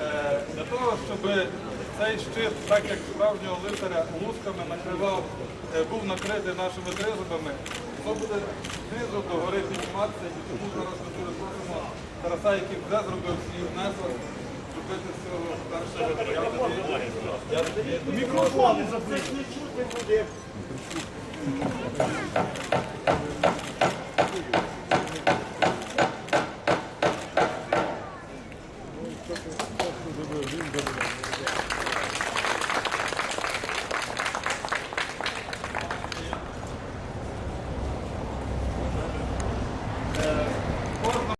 Е, Для того, щоб цей щит, так як справжнього лицаря, лусками накривав, е, був накритий нашими тризубами, Хто буде знизу до гори підніматися, і тому зараз ми дуже просимо Тараса, який вже зробив свій внесок, зробити цього першого Мікрофони, за це не чути буде. Він